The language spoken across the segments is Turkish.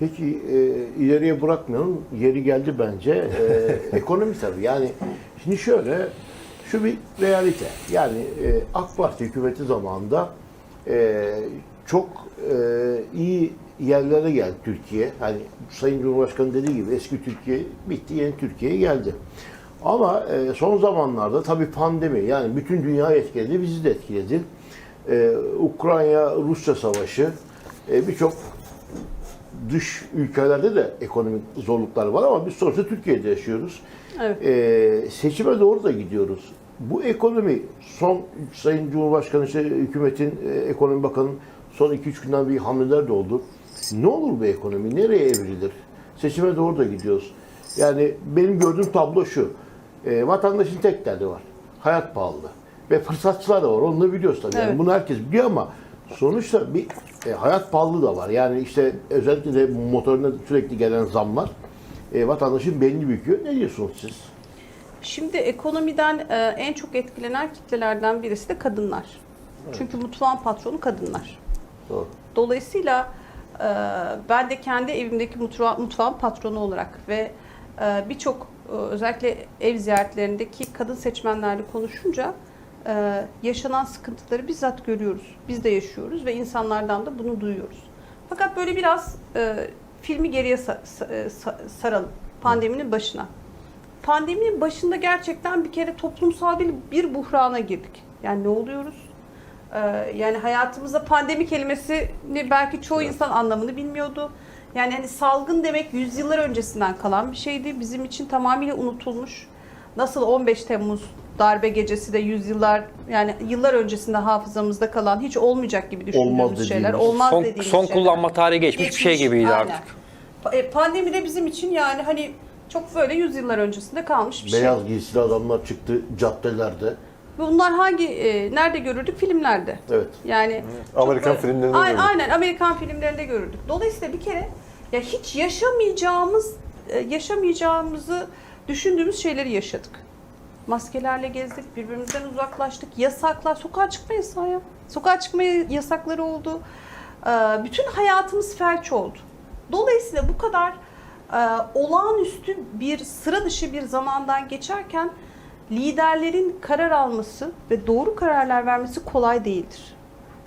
Peki e, ileriye bırakmayalım. Yeri geldi bence. E, ekonomi tabii. Yani şimdi şöyle şu bir realite. Yani e, AK Parti hükümeti zamanında e, çok e, iyi yerlere geldi Türkiye. Hani Sayın Cumhurbaşkanı dediği gibi eski Türkiye bitti, yeni Türkiye geldi. Ama e, son zamanlarda tabii pandemi yani bütün dünya etkiledi, bizi de etkiledi. E, Ukrayna-Rusya savaşı e, birçok dış ülkelerde de ekonomik zorluklar var ama biz sonuçta Türkiye'de yaşıyoruz. Evet. Ee, seçime doğru da gidiyoruz. Bu ekonomi son Sayın Cumhurbaşkanı işte hükümetin e, ekonomi bakanı son 2-3 günden bir hamleler de oldu. Ne olur bu ekonomi? Nereye evrilir? Seçime doğru da gidiyoruz. Yani benim gördüğüm tablo şu. E, vatandaşın tek derdi var. Hayat pahalı. Ve fırsatçılar da var. Onu da biliyoruz tabii. Yani Evet. bunu herkes biliyor ama sonuçta bir e, hayat pahalılığı da var. Yani işte özellikle de motoruna sürekli gelen zamlar e, vatandaşın belini büküyor. Ne diyorsunuz siz? Şimdi ekonomiden e, en çok etkilenen kitlelerden birisi de kadınlar. Çünkü mutfağın patronu kadınlar. Doğru. Dolayısıyla e, ben de kendi evimdeki mutfa- mutfağın patronu olarak ve e, birçok e, özellikle ev ziyaretlerindeki kadın seçmenlerle konuşunca e, yaşanan sıkıntıları bizzat görüyoruz. Biz de yaşıyoruz ve insanlardan da bunu duyuyoruz. Fakat böyle biraz e, filmi geriye sa- sa- e, sa- saralım. Pandeminin başına. Pandeminin başında gerçekten bir kere toplumsal bir, bir buhrana girdik. Yani ne oluyoruz? Ee, yani hayatımızda pandemi kelimesini belki çoğu insan anlamını bilmiyordu. Yani hani salgın demek yüzyıllar öncesinden kalan bir şeydi. Bizim için tamamıyla unutulmuş. Nasıl 15 Temmuz darbe gecesi de yüzyıllar yani yıllar öncesinde hafızamızda kalan hiç olmayacak gibi düşündüğümüz Olmaz şeyler. dediğimiz. Olmaz son dediğimiz son şeyler. kullanma tarihi geçmiş, bir şey gibiydi aynen. artık. E, Pandemi de bizim için yani hani çok böyle yüzyıllar öncesinde kalmış bir şey. Beyaz giysili adamlar çıktı caddelerde. Bunlar hangi e, nerede görürdük? Filmlerde. Evet. Yani çok Amerikan böyle- filmlerinde Ay- görürdük. Aynen Amerikan filmlerinde görürdük. Dolayısıyla bir kere ya hiç yaşamayacağımız e, yaşamayacağımızı düşündüğümüz şeyleri yaşadık. Maskelerle gezdik, birbirimizden uzaklaştık. Yasaklar, sokağa çıkma yasağı ya. Sokağa çıkma yasakları oldu. Ee, Bütün hayatımız felç oldu. Dolayısıyla bu kadar e, olağanüstü bir sıra dışı bir zamandan geçerken liderlerin karar alması ve doğru kararlar vermesi kolay değildir.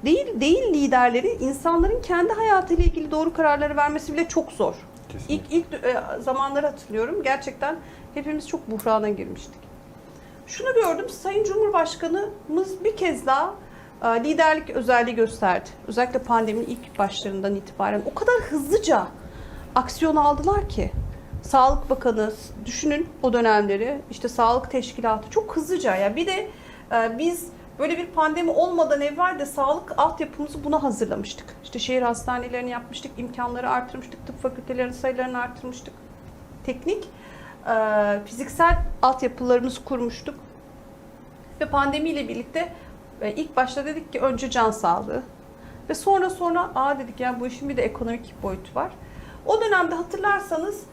Değil değil liderlerin insanların kendi hayatıyla ilgili doğru kararları vermesi bile çok zor. Kesinlikle. İlk ilk e, zamanları hatırlıyorum. Gerçekten hepimiz çok buhrana girmiştik. Şunu gördüm. Sayın Cumhurbaşkanımız bir kez daha e, liderlik özelliği gösterdi. Özellikle pandeminin ilk başlarından itibaren o kadar hızlıca aksiyon aldılar ki. Sağlık Bakanı düşünün o dönemleri işte sağlık teşkilatı çok hızlıca ya bir de e, biz böyle bir pandemi olmadan evvel de sağlık altyapımızı buna hazırlamıştık. İşte şehir hastanelerini yapmıştık, imkanları artırmıştık, tıp fakültelerinin sayılarını artırmıştık. Teknik, fiziksel altyapılarımızı kurmuştuk. Ve pandemiyle birlikte ilk başta dedik ki önce can sağlığı. Ve sonra sonra aa dedik ya bu işin bir de ekonomik boyutu var. O dönemde hatırlarsanız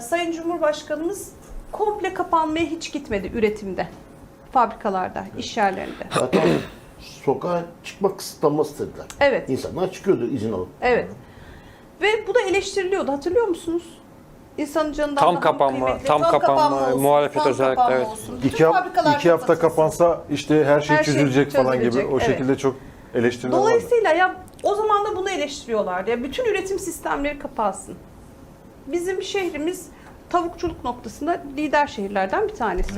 Sayın Cumhurbaşkanımız komple kapanmaya hiç gitmedi üretimde. Fabrikalarda, iş yerlerinde. Zaten sokağa çıkma kısıtlaması dediler. Evet. İnsanlar çıkıyordu izin alıp. Evet. Ve bu da eleştiriliyordu. Hatırlıyor musunuz? İnsanın canından Tam daha kapanma, kıymetli? tam kapanma, olsun, muhalefet tam özellikle, kapanma evet. olsun. Bütün İki, haf- fabrikalar iki hafta kapatılsın. kapansa işte her şey Her şey çözülecek falan gibi. çözülecek, O evet. şekilde çok eleştiriler vardı. Dolayısıyla ya o zaman da bunu eleştiriyorlardı. Ya bütün üretim sistemleri kapansın. Bizim şehrimiz tavukçuluk noktasında lider şehirlerden bir tanesi.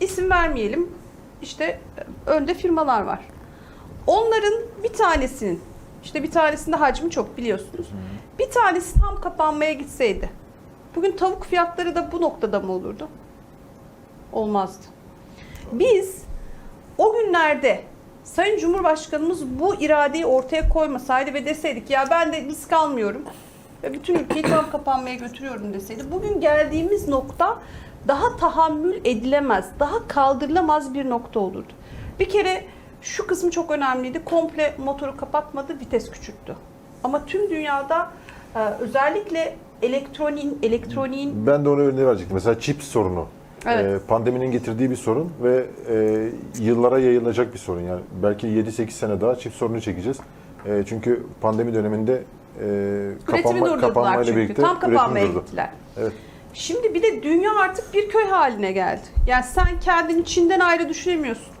İsim vermeyelim. İşte e, önde firmalar var. Onların bir tanesinin işte bir tanesinde hacmi çok biliyorsunuz. Bir tanesi tam kapanmaya gitseydi. Bugün tavuk fiyatları da bu noktada mı olurdu? Olmazdı. Biz o günlerde Sayın Cumhurbaşkanımız bu iradeyi ortaya koymasaydı ve deseydik ya ben de risk almıyorum ve bütün ülkeyi tam kapanmaya götürüyorum deseydi bugün geldiğimiz nokta daha tahammül edilemez, daha kaldırılamaz bir nokta olurdu. Bir kere şu kısmı çok önemliydi. Komple motoru kapatmadı, vites küçülttü. Ama tüm dünyada e, özellikle elektronin, elektroniğin Ben de ona örneği verecektim. Mesela çip sorunu. Evet. Ee, pandeminin getirdiği bir sorun ve e, yıllara yayılacak bir sorun. Yani belki 7-8 sene daha çip sorunu çekeceğiz. E, çünkü pandemi döneminde e, kapanma, kapanmayla birlikte Tam kapanmaya gittiler. Evet. Şimdi bir de dünya artık bir köy haline geldi. Yani sen kendini Çin'den ayrı düşünemiyorsun.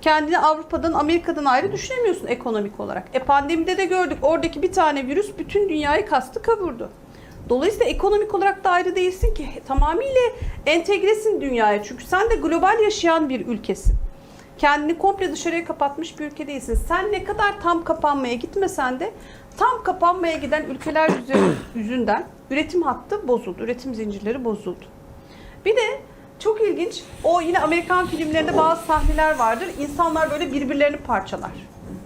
Kendini Avrupa'dan, Amerika'dan ayrı düşünemiyorsun ekonomik olarak. E pandemide de gördük. Oradaki bir tane virüs bütün dünyayı kastı kavurdu. Dolayısıyla ekonomik olarak da ayrı değilsin ki. Tamamıyla entegresin dünyaya. Çünkü sen de global yaşayan bir ülkesin. Kendini komple dışarıya kapatmış bir ülke değilsin. Sen ne kadar tam kapanmaya gitmesen de tam kapanmaya giden ülkeler yüzü- yüzünden üretim hattı bozuldu. Üretim zincirleri bozuldu. Bir de çok ilginç o yine Amerikan filmlerinde bazı sahneler vardır. İnsanlar böyle birbirlerini parçalar.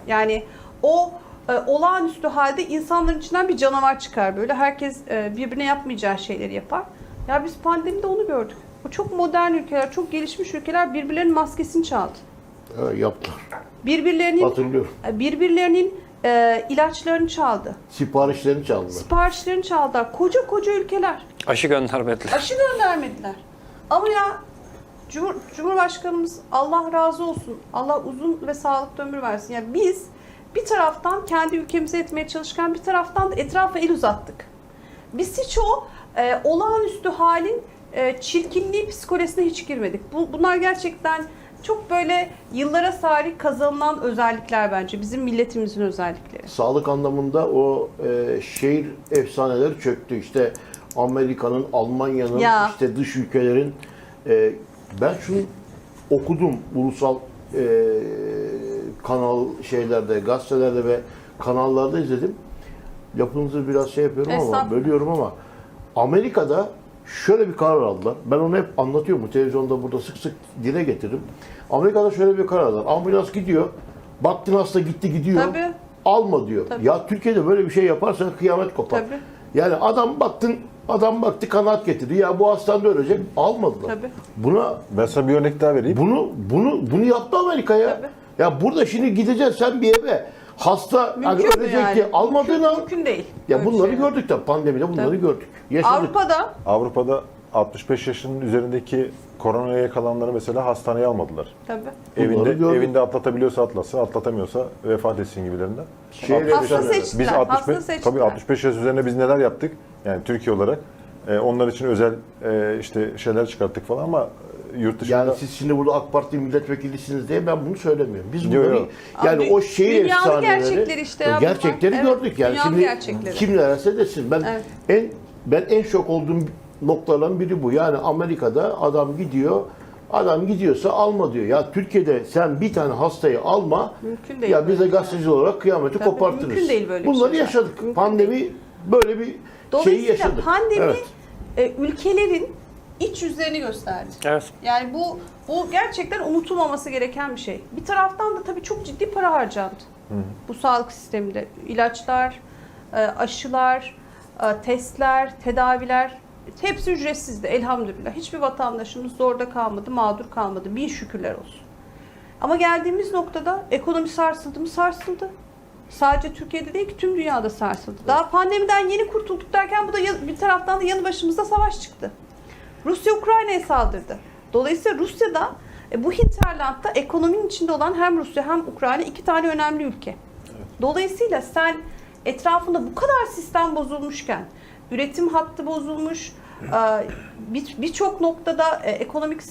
Yani o e, olağanüstü halde insanların içinden bir canavar çıkar böyle. Herkes e, birbirine yapmayacağı şeyleri yapar. Ya biz pandemide onu gördük. O çok modern ülkeler, çok gelişmiş ülkeler birbirlerinin maskesini çaldı. Evet, yaptılar. Birbirlerinin Hatırlıyorum. birbirlerinin e, ilaçlarını çaldı. Siparişlerini çaldılar. Siparişlerini çaldılar. Koca koca ülkeler. Aşı göndermediler. Aşı göndermediler. Ama ya Cumhur, Cumhurbaşkanımız Allah razı olsun. Allah uzun ve sağlıklı ömür versin. Yani biz bir taraftan kendi ülkemize etmeye çalışırken bir taraftan da etrafa el uzattık. Biz hiç o e, olağanüstü halin e, çirkinliği psikolojisine hiç girmedik. Bu, bunlar gerçekten çok böyle yıllara sari kazanılan özellikler bence. Bizim milletimizin özellikleri. Sağlık anlamında o e, şehir efsaneleri çöktü. İşte Amerika'nın, Almanya'nın, Ya. işte dış ülkelerin. e, ben şunu okudum ulusal e, kanal şeylerde, gazetelerde ve kanallarda izledim. Lafınızı biraz şey yapıyorum ama Estağfurullah. bölüyorum ama Amerika'da şöyle bir karar aldılar. Ben onu hep anlatıyorum. Bu televizyonda burada sık sık dile getiririm. Amerika'da şöyle bir karar aldılar. Ambulans gidiyor. Baktın hasta gitti gidiyor. Tabii. Alma diyor. Tabii. Ya Türkiye'de böyle bir şey yaparsan kıyamet kopar. Tabii. Yani adam baktın adam baktı kanat getirdi. Ya bu hastanede ölecek. Almadılar. Tabii. Buna Ben sana bir örnek daha vereyim. bunu bunu bunu yaptı Amerika ya. Tabii. Ya burada şimdi gideceksin sen bir eve hasta hani Mümkün mü ölecek yani? diye almadığın mümkün, an mümkün değil. ya Öyle bunları şey. gördük de pandemide bunları Tabii. gördük. Yaşadık. Avrupa'da Avrupa'da 65 yaşının üzerindeki koronaya yakalananları mesela hastaneye almadılar. tabii. Bunları Evinde gördük. evinde atlatabiliyorsa atlatsın, atlatamıyorsa vefat etsin gibilerinden. Şehir Hasta seçtiler. Biz hasta 65 seçtiler. tabii 65 yaş üzerine biz neler yaptık? Yani Türkiye olarak e, onlar için özel e, işte şeyler çıkarttık falan ama yurt dışında Yani siz şimdi burada AK Parti milletvekillisiniz diye ben bunu söylemiyorum. Biz bunları yo. yani Abi, o şehir efsaneleri gerçekleri işte ya bunlar. gerçekleri Evet, gördük yani. dünyanın Şimdi gerçekleri. kim derse desin. Ben Evet. en ben en şok olduğum noktalardan biri bu. Yani Amerika'da adam gidiyor Adam gidiyorsa alma diyor. Ya Türkiye'de sen bir tane hastayı alma. Mümkün değil Ya bize bir şey. gazeteci olarak kıyameti Tabii, kopartırız. mümkün değil böyle bir Bunları şey. yaşadık. Mümkün Pandemi böyle bir şeyi Dolayısıyla yaşadık. pandemi Evet. e, ülkelerin iç yüzlerini gösterdi. Evet. Yani bu bu gerçekten unutulmaması gereken bir şey. Bir taraftan da tabii çok ciddi para harcandı. Bu sağlık sisteminde ilaçlar, e, aşılar, e, testler, tedaviler hepsi ücretsizdi elhamdülillah. Hiçbir vatandaşımız zorda kalmadı, mağdur kalmadı. Bin şükürler olsun. Ama geldiğimiz noktada ekonomi sarsıldı mı sarsıldı. Sadece Türkiye'de değil ki tüm dünyada sarsıldı. Daha pandemiden yeni kurtulduk derken bu da bir taraftan da yanı başımızda savaş çıktı. Rusya Ukrayna'ya saldırdı. Dolayısıyla Rusya'da e, bu hinterlandda ekonominin içinde olan hem Rusya hem Ukrayna iki tane önemli ülke. Dolayısıyla sen etrafında bu kadar sistem bozulmuşken, üretim hattı bozulmuş, e, bir- birçok noktada e, ekonomik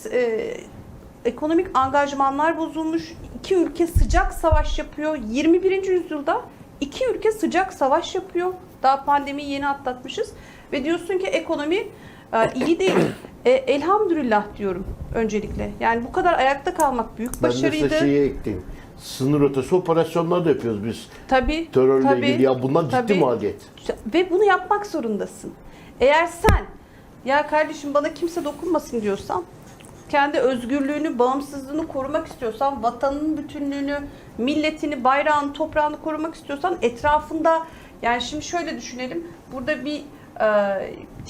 ekonomik angajmanlar bozulmuş. İki ülke sıcak savaş yapıyor. 21. yüzyılda iki ülke sıcak savaş yapıyor. Daha pandemiyi yeni atlatmışız ve diyorsun ki ekonomi iyi değil. E, elhamdülillah diyorum öncelikle. Yani bu kadar ayakta kalmak büyük Ben de başarıydı. size şeyi. Sınır ötesi operasyonlar da yapıyoruz biz. Tabii. Terörle tabii, ilgili. Ya bunlar ciddi tabii. maliyet. Ve bunu yapmak zorundasın. Eğer sen ya kardeşim bana kimse dokunmasın diyorsan kendi özgürlüğünü, bağımsızlığını korumak istiyorsan, vatanının bütünlüğünü, milletini, bayrağını, toprağını korumak istiyorsan etrafında yani şimdi şöyle düşünelim. Burada bir e,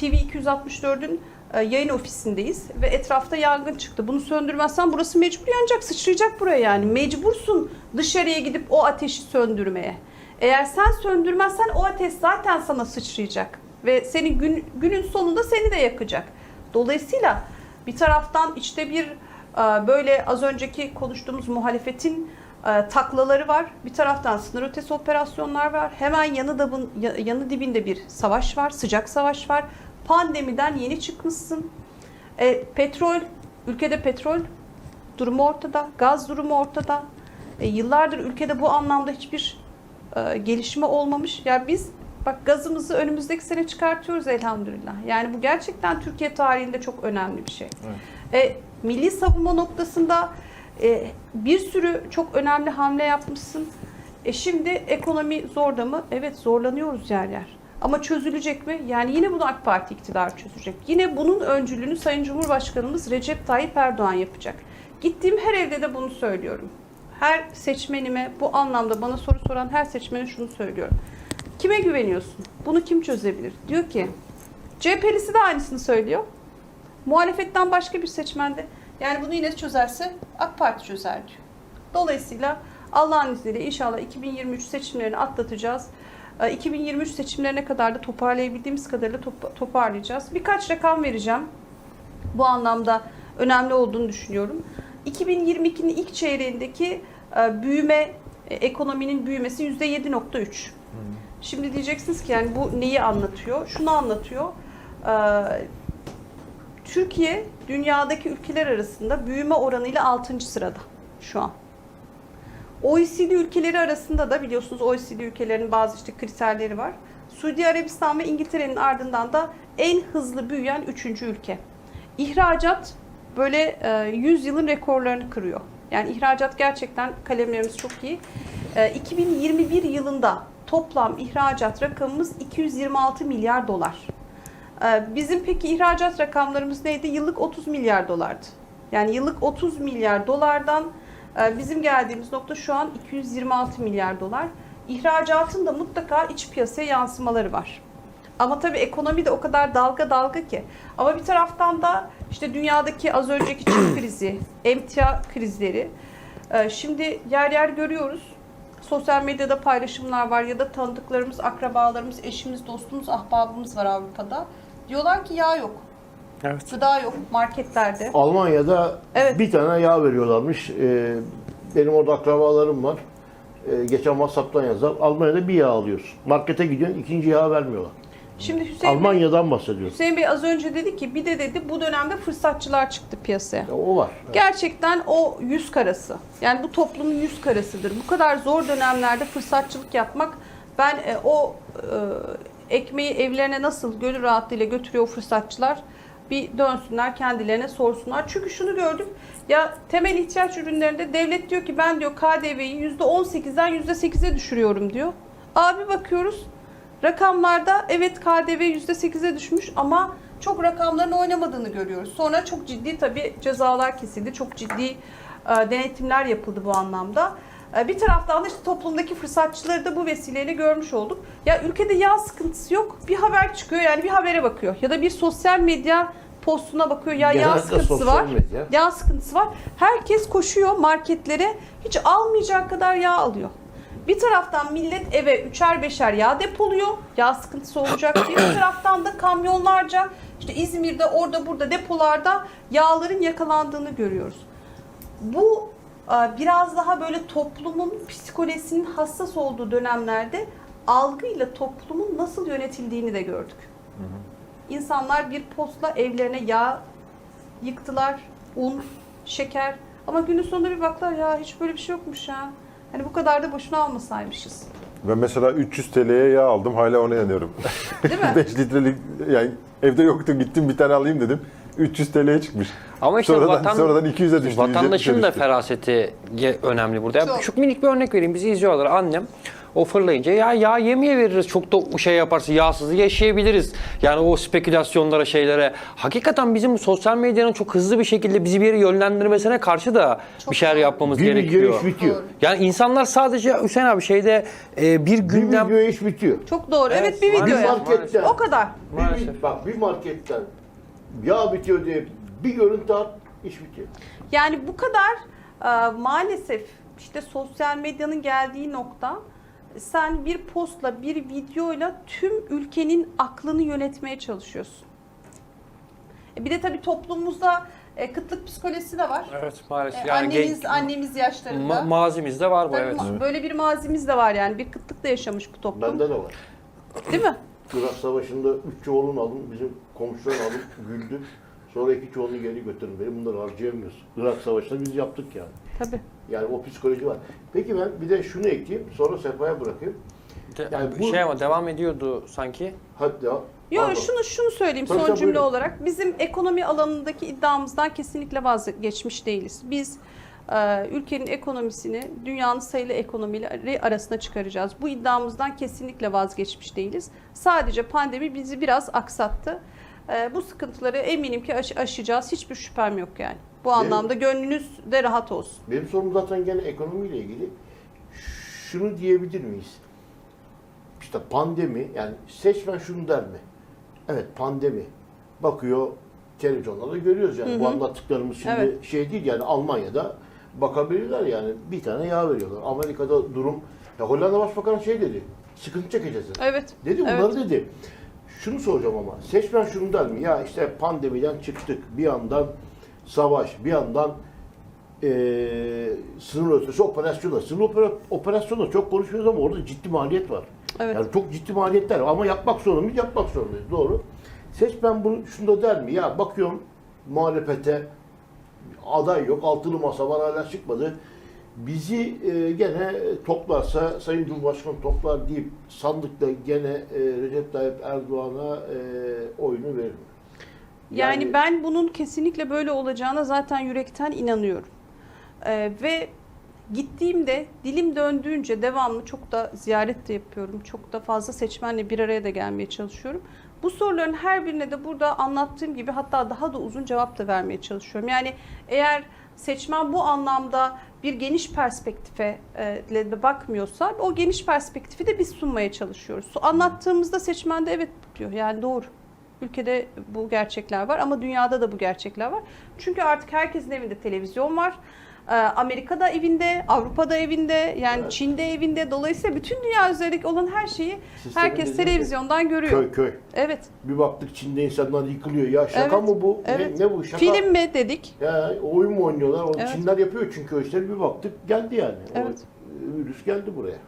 TV 264'ün e, yayın ofisindeyiz ve etrafta yangın çıktı. Bunu söndürmezsen burası mecbur yanacak, sıçrayacak buraya yani. Mecbursun dışarıya gidip o ateşi söndürmeye. Eğer sen söndürmezsen o ateş zaten sana sıçrayacak ve senin gün, günün sonunda seni de yakacak. Dolayısıyla bir taraftan işte bir e, böyle az önceki konuştuğumuz muhalefetin e, taklaları var. Bir taraftan sınır ötesi operasyonlar var. Hemen yanı, dabın, ya- yanı dibinde bir savaş var. Sıcak savaş var. Pandemiden yeni çıkmışsın. E, petrol, ülkede petrol durumu ortada. Gaz durumu ortada. E, yıllardır ülkede bu anlamda hiçbir e, gelişme olmamış. Ya biz bak gazımızı önümüzdeki sene çıkartıyoruz elhamdülillah. Yani bu gerçekten Türkiye tarihinde çok önemli bir şey. E, milli savunma noktasında e, bir sürü çok önemli hamle yapmışsın. E şimdi ekonomi zorda mı? Evet zorlanıyoruz yer yer. Ama çözülecek mi? Yani yine bunu AK Parti iktidar çözecek. Yine bunun öncülüğünü Sayın Cumhurbaşkanımız Recep Tayyip Erdoğan yapacak. Gittiğim her evde de bunu söylüyorum. Her seçmenime bu anlamda bana soru soran her seçmene şunu söylüyorum. Kime güveniyorsun? Bunu kim çözebilir? Diyor ki CHP'lisi de aynısını söylüyor. Muhalefetten başka bir seçmen de yani bunu yine çözerse AK Parti çözer diyor. Dolayısıyla Allah'ın izniyle inşallah 2023 seçimlerini atlatacağız. Ee, 2023 seçimlerine kadar da toparlayabildiğimiz kadarıyla top- toparlayacağız. Birkaç rakam vereceğim. Bu anlamda önemli olduğunu düşünüyorum. 2022'nin ilk çeyreğindeki e, büyüme, e, ekonominin büyümesi %7.3. Şimdi diyeceksiniz ki yani bu neyi anlatıyor? Şunu anlatıyor. Ee, Türkiye dünyadaki ülkeler arasında büyüme oranıyla 6. sırada şu an. OECD ülkeleri arasında da biliyorsunuz OECD ülkelerinin bazı işte kriterleri var. Suudi Arabistan ve İngiltere'nin ardından da en hızlı büyüyen 3. ülke. İhracat böyle e, 100 yılın rekorlarını kırıyor. Yani ihracat gerçekten kalemlerimiz çok iyi. E, 2021 yılında toplam ihracat rakamımız 226 milyar dolar. Ee, Bizim peki ihracat rakamlarımız neydi? Yıllık 30 milyar dolardı. Yani yıllık 30 milyar dolardan e, bizim geldiğimiz nokta şu an 226 milyar dolar. İhracatın da mutlaka iç piyasaya yansımaları var. Ama tabii ekonomi de o kadar dalga dalga ki. Ama bir taraftan da işte dünyadaki az önceki çip krizi, emtia krizleri. e, Şimdi yer yer görüyoruz. Sosyal medyada paylaşımlar var ya da tanıdıklarımız, akrabalarımız, eşimiz, dostumuz, ahbabımız var Avrupa'da. Diyorlar ki yağ yok, Evet. gıda yok marketlerde. Almanya'da Evet. bir tane yağ veriyorlarmış. Ee, benim orada akrabalarım var. Ee, geçen WhatsApp'tan yazar. Almanya'da bir yağ alıyorsun. Markete gidiyorsun ikinci yağ vermiyorlar. Şimdi Hüseyin Bey, Almanya'dan bahsediyoruz. Hüseyin Bey az önce dedi ki bir de dedi bu dönemde fırsatçılar çıktı piyasaya. Ya O var. Gerçekten o yüz karası. Yani bu toplumun yüz karasıdır. Bu kadar zor dönemlerde fırsatçılık yapmak ben e, o e, ekmeği evlerine nasıl gönül rahatlığıyla götürüyor fırsatçılar bir dönsünler kendilerine sorsunlar. Çünkü şunu gördük ya temel ihtiyaç ürünlerinde devlet diyor ki ben diyor KDV'yi %18'den %8'e düşürüyorum diyor. Abi bakıyoruz rakamlarda evet KDV %8'e düşmüş ama çok rakamların oynamadığını görüyoruz. Sonra çok ciddi tabii cezalar kesildi. Çok ciddi e, denetimler yapıldı bu anlamda. E, bir taraftan da işte toplumdaki fırsatçıları da bu vesileyle görmüş olduk. Ya ülkede yağ sıkıntısı yok. Bir haber çıkıyor yani bir habere bakıyor. Ya da bir sosyal medya postuna bakıyor. Ya yağ sıkıntısı var. medya. Yağ sıkıntısı var. Herkes koşuyor marketlere. Hiç almayacak kadar yağ alıyor. Bir taraftan millet eve üçer beşer yağ depoluyor. Yağ sıkıntısı olacak diye. Bir taraftan da kamyonlarca işte İzmir'de orada burada depolarda yağların yakalandığını görüyoruz. Bu biraz daha böyle toplumun psikolojisinin hassas olduğu dönemlerde algıyla toplumun nasıl yönetildiğini de gördük. İnsanlar bir postla evlerine yağ yıktılar, un, şeker. Ama günün sonunda bir baktılar ya hiç böyle bir şey yokmuş ya. Hani bu kadar da boşuna almasaymışız. Ben mesela 300 TL'ye yağ aldım hala ona yanıyorum. Değil mi? 5 litrelik yani evde yoktu gittim bir tane alayım dedim. 300 TL'ye çıkmış. Ama işte sonradan, vatan- sonradan 200'e düştü. Vatandaşın 170'e da düştü. feraseti önemli burada. Ya Çok. Çok minik bir örnek vereyim. Bizi izliyorlar. Annem o fırlayınca ya yağ yemeye veririz. Çok da şey yaparsa yağsız yaşayabiliriz. Yani o spekülasyonlara şeylere. Hakikaten bizim sosyal medyanın çok hızlı bir şekilde bizi bir yere yönlendirmesine karşı da Çok bir şeyler yapmamız Bir gerekiyor. iş bitiyor. Yani insanlar sadece Hüseyin abi şeyde e, bir Bir gündem video iş bitiyor. Çok doğru. Evet, Evet, bir video Bir marketten, O kadar. bir, Maalesef. bir- bak bir marketten yağ bitiyor diye bir görüntü at, iş bitiyor. Yani bu kadar e, maalesef işte sosyal medyanın geldiği nokta sen bir postla bir videoyla tüm ülkenin aklını yönetmeye çalışıyorsun. E bir de tabii toplumumuzda E, kıtlık psikolojisi de var. Evet maalesef. E, Yani annemiz gen- annemiz yaşlarında. ma- mazimizde var bu Tabii evet. ma- Böyle bir mazimiz de var yani. Bir kıtlık da yaşamış bu toplum. Bende de var. Değil mi? Irak Savaşı'nda üç çoğulunu alın, bizim komşular alın, güldü. Sonra iki çoğulunu geri götürün. Benim bunları harcayamıyoruz. Irak Savaşı'nda biz yaptık yani. Tabii. Yani o psikoloji var. Peki ben bir de şunu ekleyeyim, sonra Sefa'ya bırakayım. De- Yani bu- Şey ama devam ediyordu sanki. Hatta Yo pardon. şunu şunu söyleyeyim Tabii, son cümle buyurun. olarak. Bizim ekonomi alanındaki iddiamızdan kesinlikle vazgeçmiş değiliz. Biz ülkenin ekonomisini dünyanın sayılı ekonomileri arasına çıkaracağız. Bu iddiamızdan kesinlikle vazgeçmiş değiliz. Sadece pandemi bizi biraz aksattı. E, bu sıkıntıları eminim ki aş- aşacağız. Hiçbir şüphem yok yani. Bu Benim- anlamda gönlünüz de rahat olsun. Benim sorum zaten gene ekonomiyle ilgili. Şunu diyebilir miyiz? İşte pandemi, yani seçmen şunu der mi? Evet pandemi. Bakıyor televizyonlarda görüyoruz yani. Bu anlattıklarımız şimdi Evet. şey değil yani Almanya'da bakabilirler yani bir tane yağ veriyorlar. Amerika'da durum, ya Hollanda Başbakanı şey dedi, sıkıntı çekeceğiz. dedi. Evet. Dedi Evet. bunları dedi. Şunu soracağım ama seçmen şunu der mi? Ya işte pandemiden çıktık. Bir yandan savaş, bir yandan eee sınır ötesi operasyonlar. Sınır opera- operasyonda çok konuşuyoruz ama orada ciddi maliyet var. Evet. Yani çok ciddi maliyetler var ama yapmak zorundayız, yapmak zorundayız. Doğru. Seçmen bunu şunu da der mi? Ya bakıyorum muhalefete aday yok, altılı masa var hala çıkmadı. Bizi e, gene toplarsa, Sayın Cumhurbaşkanı toplar deyip sandıkta gene e, Recep Tayyip Erdoğan'a e, oyunu verir mi? Yani, ben bunun kesinlikle böyle olacağına zaten yürekten inanıyorum. Ee, ve gittiğimde dilim döndüğünce devamlı çok da ziyaret de yapıyorum. Çok da fazla seçmenle bir araya da gelmeye çalışıyorum. Bu soruların her birine de burada anlattığım gibi hatta daha da uzun cevap da vermeye çalışıyorum. Yani eğer seçmen bu anlamda bir geniş perspektife e, bakmıyorsa o geniş perspektifi de biz sunmaya çalışıyoruz. Anlattığımızda seçmen de evet diyor yani doğru. Ülkede bu gerçekler var ama dünyada da bu gerçekler var. Çünkü artık herkesin evinde televizyon var. Ee, Amerika'da evinde, Avrupa'da evinde, yani Evet. Çin'de evinde. Dolayısıyla bütün dünya üzerindeki olan her şeyi Sistemin herkes televizyondan görüyor. Köy köy. Evet. Bir baktık Çin'de insanlar yıkılıyor. Ya şaka Evet, mı bu? evet. Ne, ne bu şaka? Film mi dedik? Ya oyun mu oynuyorlar? O Evet. Çinler yapıyor çünkü o işleri bir baktık geldi yani. O Evet. virüs geldi buraya.